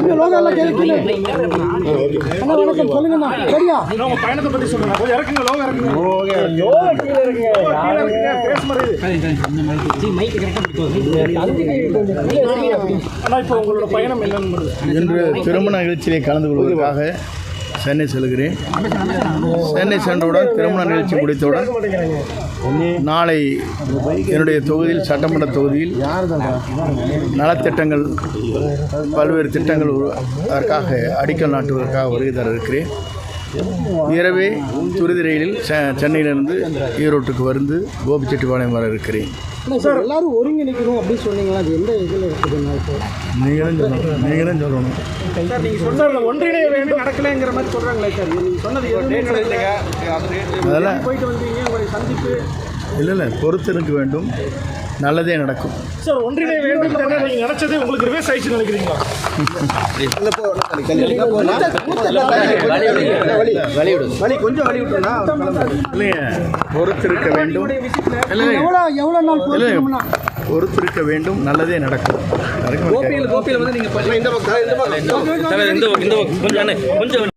கொஞ்சம் லோகா எல்லாம் கேட்குது அண்ணா வணக்கம். சொல்லுங்கண்ணா. சரியா? உங்க பயணத்தை பத்தி சொல்லுங்க. கொஞ்சம் இறக்குங்க லோக இறக்குங்க. ஆனா இப்போ உங்களோட பயணம் என்னன்னு இன்று திருமண நிகழ்ச்சியிலே கலந்து கொள்வதற்காக சென்னை செல்கிறேன். சென்னை சென்றவுடன் திருமண நிகழ்ச்சி முடித்தவுடன் நாளை என்னுடைய தொகுதியில் சட்டமன்ற தொகுதியில் நலத்திட்டங்கள் பல்வேறு திட்டங்கள் அதற்காக அடிக்கல் நாட்டுவதற்காக வருகை தர இருக்கிறேன் இரவே துரித ரயிலில் செ- சென்னையிலிருந்து ஈரோட்டுக்கு வந்து கோபிச்செட்டிப்பாளையம் வர இருக்கிறேன். சார் எல்லாரும் ஒருங்கிணைக்கணும் அப்படின்னு சொன்னீங்களா? அது எந்த இதில் இருக்குதுண்ணா இப்போ? நீங்களும் சொல்லணும். நீங்களும் சொல்லணும். சார் நீங்க சொன்னதுல ஒன்றிணைய வேண்டும் நடக்கலைங்கிற மாதிரி சொல்றாங்களே சார். நீங்க சொன்னது. அதெல்லாம் போயிட்டு வந்தீங்க உங்களை சந்திப்பு. இல்லை இல்லை பொறுத்திருக்க வேண்டும். நல்லதே நடக்கும். சார் ஒன்றிணைய வேண்டும் நினைச்சதே உங்களுக்கு ரிவர்ஸ் ஆயிடுச்சு நினைக்கிறீங்களா? இல்லைங்க பொறுத்திருக்க வேண்டும். இல்லை எவ்வளோ எவ்வளோ நாள் போயிருக்கோம்னா பொறுத்திருக்க வேண்டும் நல்லதே நடக்கும். நடக்கும் கோபியில் கோபியில் வந்து நீங்கள் இந்த பக்கம் இந்த பக்கம் கொஞ்சம் கொஞ்சம்